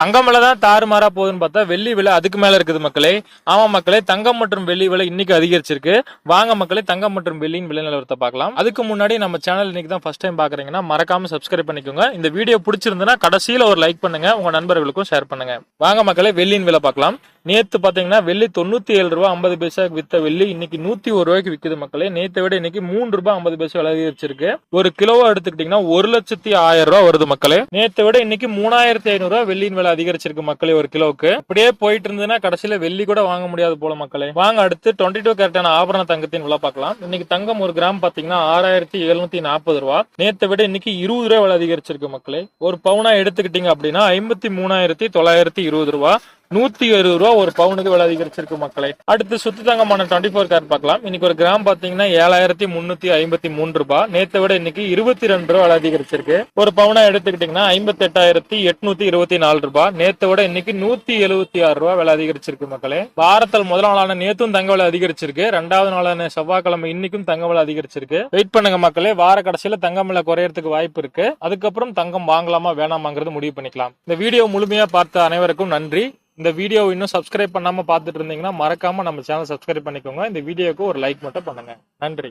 தங்கம் விலை தான் தாறுமாறா போகுதுன்னு பார்த்தா வெள்ளி விலை அதுக்கு மேல இருக்குது மக்களே. ஆமா மக்களே தங்கம் மற்றும் வெள்ளி விலை இன்னைக்கு அதிகரிச்சிருக்கு. வாங்க மக்களே தங்கம் மற்றும் வெள்ளியின் விலை நிலவரத்தை பார்க்கலாம். அதுக்கு முன்னாடி நம்ம சேனல் இன்னைக்கு தான் ஃபர்ஸ்ட் டைம் பாக்குறீங்கன்னா மறக்காம சப்ஸ்கிரைப் பண்ணிக்கோங்க. இந்த வீடியோ பிடிச்சிருந்தனா கடைசியில ஒரு லைக் பண்ணுங்க. உங்க நண்பர்களுக்கும் ஷேர் பண்ணுங்க. வாங்க மக்களே வெள்ளியின் விலை பார்க்கலாம். நேத்து பாத்தீங்கன்னா வெள்ளி தொண்ணூத்தி ஏழு ரூபா ஐம்பது பைசாக்கு வித்த வெள்ளி இன்னைக்கு நூத்தி ஒரு ரூபாய்க்கு விக்குது மக்களே. நேத்தை விட இன்னைக்கு மூணு ரூபாய் ஐம்பது பைசா விலை அதிகரிச்சிருக்கு ஒரு கிலோவா எடுத்துக்கிட்டீங்கன்னா ஒரு லட்சத்தி ஆயிரம் ரூபாய் வருது மக்களே. நேத்தை விட இன்னைக்கு மூணாயிரத்தி ஐநூறு ரூபாய் வெள்ளியின் விலை அதிகரிச்சிருக்கு மக்களே ஒரு கிலோவுக்கு. அப்படியே போயிட்டு இருந்ததுன்னா கடைசியில வெள்ளி கூட வாங்க முடியாது போல மக்களே. வாங்க அடுத்து டுவெண்ட்டி டூ கேரட்டான ஆபரண தங்கத்தின் விலை பார்க்கலாம். இன்னைக்கு தங்கம் ஒரு கிராம் பாத்தீங்கன்னா ஆறாயிரத்தி எழுநூத்தி நாற்பது ரூபா. நேத்தை விட இன்னைக்கு இருபது ரூபாய் விலை அதிகரிச்சிருக்கு மக்களே. ஒரு பவுனா எடுத்துக்கிட்டீங்க அப்படின்னா ஐம்பத்தி மூணாயிரத்தி தொள்ளாயிரத்தி இருபது ரூபா. நூத்தி இருபது ரூபா ஒரு பவுனுக்கு விலை அதிகரிச்சிருக்கு மக்களை. அடுத்து சுத்து தங்கமான டுவெண்ட்டி ஃபோர் கேரட் பார்க்கலாம். இன்னைக்கு ஒரு கிராம் பாத்தீங்கன்னா ஏழாயிரத்தி முன்னூத்தி ஐம்பத்தி மூணு ரூபாய் நேத்தை விட இன்னைக்கு இருபத்தி ரெண்டு ரூபா விலை அதிகரிச்சிருக்கு. ஒரு பவுனா எடுத்துக்கிட்டீங்கன்னா ஐம்பத்தி எட்டாயிரத்தி எட்நூத்தி இருபத்தி நாலு ரூபாய் நேத்தை விட இன்னைக்கு நூத்தி எழுபத்தி ஆறு ரூபாய் விலை அதிகரிச்சிருக்கு மக்களே. வாரத்தில் முதல் நாளான நேத்தும் தங்க விலை அதிகரிச்சிருக்கு. ரெண்டாவது நாளான செவ்வாய்க்கிழமை இன்னைக்கும் தங்க விலை அதிகரிச்சிருக்கு. வெயிட் பண்ணுங்க மக்களே. வார கடைசியில தங்கம் விலை குறையறதுக்கு வாய்ப்பு இருக்கு. அதுக்கப்புறம் தங்கம் வாங்கலாமா வேணாமாங்கிறது முடிவு பண்ணிக்கலாம். இந்த வீடியோ முழுமையா பார்த்த அனைவருக்கும் நன்றி. இந்த வீடியோ இன்னும் சப்ஸ்கிரைப் பண்ணாமல் பார்த்துட்டு இருந்தீங்கன்னா மறக்காமல் நம்ம சேனல் சப்ஸ்கிரைப் பண்ணிக்கோங்க. இந்த வீடியோக்கு ஒரு லைக் மட்டும் பண்ணுங்கள் நன்றி.